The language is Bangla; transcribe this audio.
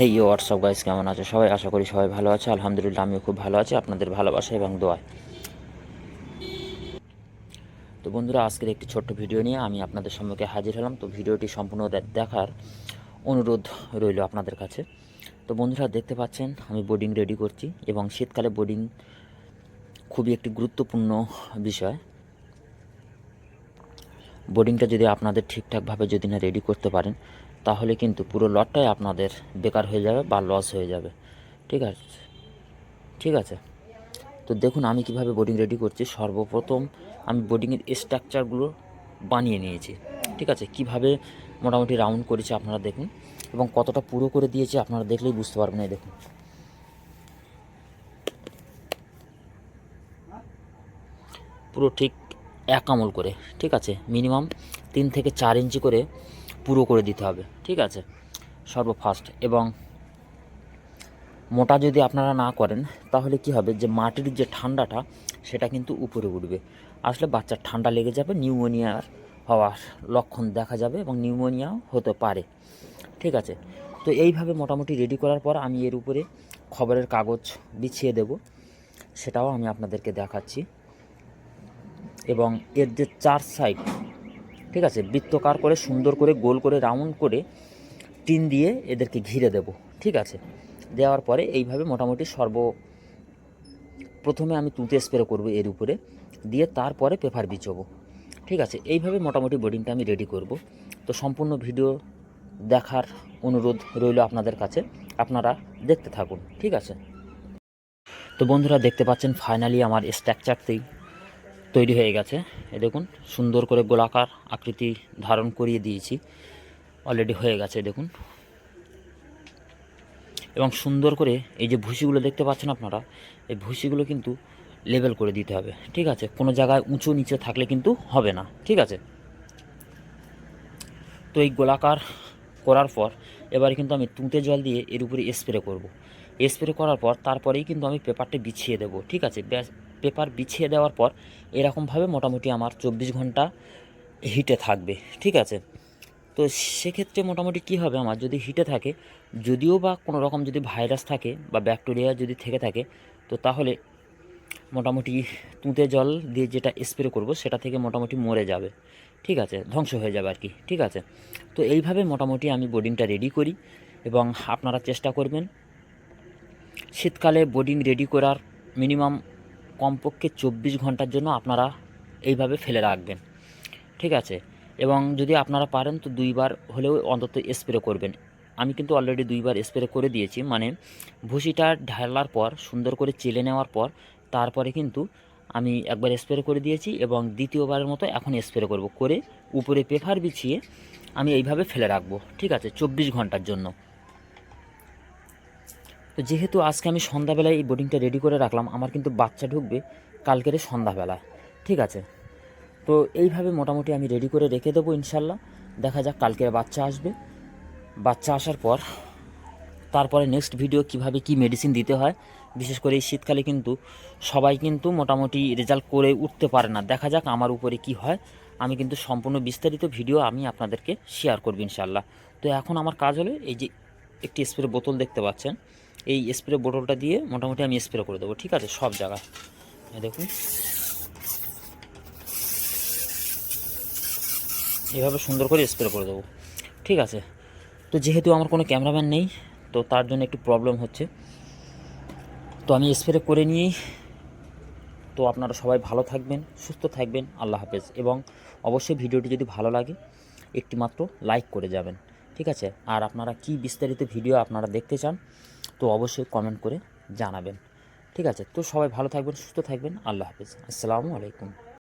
হেই হোয়াটসঅ্যাপ গাইস কেমন আছে? সবাই আশা করি সবাই ভালো আছে। আলহামদুলিল্লাহ, আমিও খুব ভালো আছি। আপনাদের ভালোবাসা এবং দোয়ায়। তো বন্ধুরা, আজকের একটি ছোট্ট ভিডিও নিয়ে আমি আপনাদের সম্মুখে হাজির হলাম। তো ভিডিওটি সম্পূর্ণ দেখার অনুরোধ রইল আপনাদের কাছে। তো বন্ধুরা, দেখতে পাচ্ছেন, আমি বোর্ডিং রেডি করছি এবং শীতকালে বোর্ডিং খুবই একটি গুরুত্বপূর্ণ বিষয়। বোর্ডিংটা যদি আপনাদের ঠিকঠাকভাবে যদি না রেডি করতে পারেন, তাহলে কিন্তু পুরো লটটাই আপনাদের বেকার হয়ে যাবে বা লস হয়ে যাবে। ঠিক আছে? ঠিক আছে? তো দেখুন আমি কীভাবে বোর্ডিং রেডি করছি। সর্বপ্রথম আমি বোর্ডিংয়ের স্ট্রাকচারগুলো বানিয়ে নিয়েছি। ঠিক আছে? কীভাবে মোটামুটি রাউন্ড করেছি আপনারা দেখুন। এবং কতটা পুরো করে দিয়েছি আপনারা দেখলেই বুঝতে পারবেন এই দেখুন। পুরো ঠিক এক আমল করে, ঠিক আছে? মিনিমাম তিন থেকে চার ইঞ্চি করে পুরো করে দিতে হবে, ঠিক আছে? সর্বফার্স্ট এবং মোটা যদি আপনারা না করেন, তাহলে কি হবে? যে মাটির যে ঠান্ডাটা, সেটা কিন্তু উপরে উঠবে। আসলে বাচ্চার ঠান্ডা লেগে যাবে নিউমোনিয়ার হওয়ার লক্ষণ দেখা যাবে এবং নিউমোনিয়াও হতে পারে, ঠিক আছে? তো এইভাবে মোটামুটি রেডি করার পর আমি এর উপরে খবরের কাগজ বিছিয়ে দেব, সেটাও আমি আপনাদেরকে দেখাচ্ছি। এবং এর যে চার সাইড ঠিক আছে, বৃত্তকার করে সুন্দর করে গোল করে রাউন্ড করে টিন দিয়ে এদেরকে ঘিরে দেব, ঠিক আছে? দেওয়ার পরে এইভাবে মোটামুটি সর্ব, প্রথমে আমি তুঁতে স্প্রে করব এর উপরে, দিয়ে তারপরে পেপার বিচোবো, ঠিক আছে? এইভাবে মোটামুটি বোর্ডিংটা আমি রেডি করব। তো সম্পূর্ণ ভিডিও দেখার অনুরোধ রইল আপনাদের কাছে, আপনারা দেখতে থাকুন, ঠিক আছে? তো বন্ধুরা দেখতে পাচ্ছেন ফাইনালি আমার স্ট্রাকচারতেই তৈরি হয়ে গেছে। এ দেখুন, সুন্দর করে গোলাকার আকৃতি ধারণ করিয়ে দিয়েছি। অলরেডি হয়ে গেছে দেখুন। এবং সুন্দর করে এই যে ভুসিগুলো দেখতে পাচ্ছেন আপনারা, এই ভুসিগুলো কিন্তু লেভেল করে দিতে হবে, ঠিক আছে? কোনো জায়গায় উঁচু নিচে থাকলে কিন্তু হবে না, ঠিক আছে? তো এই গোলাকার করার পর এবারে কিন্তু আমি তুঁতে জল দিয়ে এর উপরে স্প্রে করব। স্প্রে করার পর তারপরেই কিন্তু আমি পেপারটা বিছিয়ে দেবো, ঠিক আছে? ব্যাস পেপার বিছিয়ে দেওয়ার পর এরকমভাবে মোটামুটি আমার চব্বিশ ঘণ্টা হিটে থাকবে, ঠিক আছে? তো সেক্ষেত্রে মোটামুটি কী হবে আমার? যদি হিটে থাকে, যদিও বা কোনো রকম যদি ভাইরাস থাকে বা ব্যাকটেরিয়া যদি থেকে থাকে, তো তাহলে মোটামুটি তুঁতে জল দিয়ে যেটা স্প্রে করব সেটা থেকে মোটামুটি মরে যাবে, ঠিক আছে? ধ্বংস হয়ে যাবে আর কি, ঠিক আছে? তো এইভাবে মোটামুটি আমি বোর্ডিংটা রেডি করি এবং আপনারা চেষ্টা করবেন শীতকালে বোর্ডিং রেডি করার মিনিমাম কমপক্ষে চব্বিশ ঘণ্টার জন্য আপনারা এইভাবে ফেলে রাখবেন। ঠিক আছে? এবং যদি আপনারা পারেন তো দুইবার হলেও অন্তত স্প্রে করবেন। আমি কিন্তু অলরেডি দুইবার স্প্রে করে দিয়েছি। মানে ভুসিটা ঢালার পর, সুন্দর করে চেলে নেওয়ার পর, তারপরে কিন্তু আমি একবার স্প্রে করে দিয়েছি এবং দ্বিতীয়বারের মতো এখন স্প্রে করব। করে উপরে পেপার বিছিয়ে আমি এইভাবে ফেলে রাখব। ঠিক আছে? চব্বিশ ঘণ্টার জন্য। তো যেহেতু আজকে আমি সন্ধ্যাবেলায় এই বোর্ডিংটা রেডি করে রাখলাম, আমার কিন্তু বাচ্চা ঢুকবে কালকের সন্ধ্যাবেলা ঠিক আছে? তো এইভাবে মোটামুটি আমি রেডি করে রেখে দেবো ইনশাল্লাহ দেখা যাক কালকের বাচ্চা আসবে। বাচ্চা আসার পর, তারপরে নেক্সট ভিডিও কীভাবে কি মেডিসিন দিতে হয়। বিশেষ করে এই শীতকালে কিন্তু সবাই কিন্তু মোটামুটি রেজাল্ট করে উঠতে পারে না। দেখা যাক আমার উপরে কি হয়। আমি কিন্তু সম্পূর্ণ বিস্তারিত ভিডিও আমি আপনাদেরকে শেয়ার করব ইনশাল্লাহ তো এখন আমার কাজ হলো এই যে একটি স্প্রে বোতল দেখতে পাচ্ছেন। এই স্প্রে বোতলটা দিয়ে মোটামুটি আমি স্প্রে করে দেবো, ঠিক আছে? সব জায়গায়। দেখুন। এভাবে সুন্দর করে স্প্রে করে দেবো, ঠিক আছে? তো যেহেতু আমার কোনো ক্যামেরাম্যান নেই, তো তার জন্য একটু প্রবলেম হচ্ছে। তো আমি স্প্রে করে নিয়েই তো আপনারা সবাই ভালো থাকবেন, সুস্থ থাকবেন, আল্লাহ হাফেজ। এবং অবশ্যই ভিডিওটি যদি ভালো লাগে একটি মাত্র লাইক করে যাবেন, ঠিক আছে? আর আপনারা কি বিস্তারিত ভিডিও আপনারা দেখতে চান তো অবশ্যই কমেন্ট করে জানাবেন। ঠিক আছে? তো সবাই ভালো থাকবেন, সুস্থ থাকবেন। আল্লাহ হাফিজ। আসসালামু আলাইকুম।